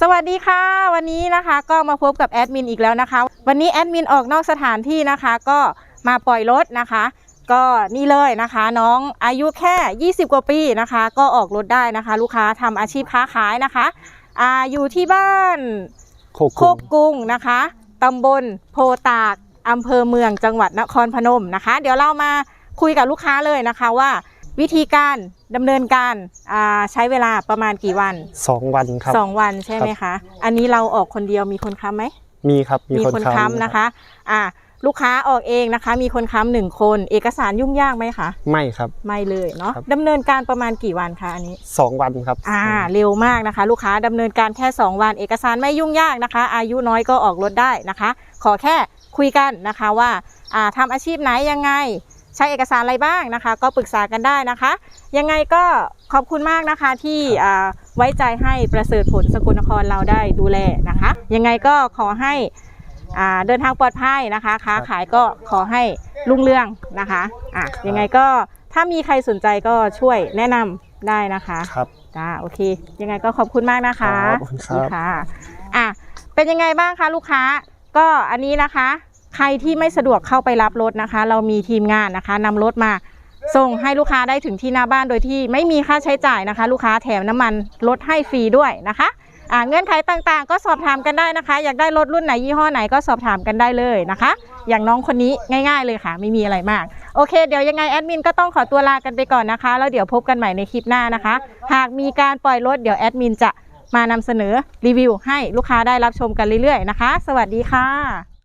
สวัสดีค่ะ วันนี้นะคะก็มาพบกับแอดมินอีกแล้วนะคะ วันนี้แอดมินออกนอกสถานที่นะคะ ก็มาปล่อยรถนะคะ ก็นี่เลยนะคะ น้องอายุแค่ 20 กว่าปีนะคะ ก็ออกรถได้นะคะ ลูกค้าทำอาชีพค้าขายนะคะอ่าอยู่ที่บ้านโคโคกุกกุ้งนะคะตำบลโพตากอำเภอเมืองจังหวัดนครพนมนะคะ เดี๋ยวเรามาคุยกับลูกค้าเลยนะคะว่า วิธีการดำเนินการอ่าใช้เวลาประมาณกี่วันสองวันครับ สองวันใช่ไหมคะ อันนี้เราออกคนเดียวมีคนค้ำไหม มีครับมีมีคนคนค้ำค้ำนะคะ อ่าลูกค้าออกเองนะคะ มีคนค้ำหนึ่งคน เอกสารยุ่งยากไหมคะ ไม่ครับ ไม่เลยเนาะครับ ดำเนินการประมาณกี่วันคะอันนี้ สองวันครับอ่า เร็วมากนะคะ ลูกค้าดำเนินการแค่ 2 วัน เอกสารไม่ยุ่งยากนะคะ อายุน้อยก็ออกรถได้นะคะ ขอแค่คุยกันนะคะว่าอ่าทำอาชีพไหนยังไง ใช้เอกสารอะไรบ้างนะคะ ก็ปรึกษากันได้นะคะ ยังไงก็ขอบคุณมากนะคะที่อ่าไว้ใจให้ประเสริฐผลสกลนครเราได้ดูแลนะคะ ยังไงก็ขอให้อ่าเดินทางปลอดภัยนะคะ ค้าขายก็ขอให้รุ่งเรืองนะคะอะยังไงก็ถ้ามีใครสนใจก็ช่วยแนะนำได้นะคะครับจ้าโอเค ยังไงก็ขอบคุณมากนะคะครับขอบคุณครับค่ะอะเป็นยังไงบ้างคะลูกค้าก็อันนี้นะคะ ใครที่ไม่สะดวกเข้าไปรับรถนะคะ เรามีทีมงานนะคะนำรถมาส่งให้ลูกค้าได้ถึงที่หน้าบ้านโดยที่ไม่มีค่าใช้จ่ายนะคะ ลูกค้าแถมน้ำมันลดให้ฟรีด้วยนะคะเงื่อนไขต่างๆ ก็สอบถามกันได้นะคะ อยากได้รถรุ่นไหนยี่ห้อไหนก็สอบถามกันได้เลยนะคะ อย่างน้องคนนี้ง่าย ๆ เลยค่ะ ไม่มีอะไรมาก โอเค เดี๋ยวยังไงแอดมินก็ต้องขอตัวลากันไปก่อนนะคะ แล้วเดี๋ยวพบกันใหม่ในคลิปหน้านะคะ หากมีการปล่อยรถเดี๋ยวแอดมินจะมานำเสนอรีวิวให้ลูกค้าได้รับชมกันเรื่อยๆนะคะ สวัสดีค่ะ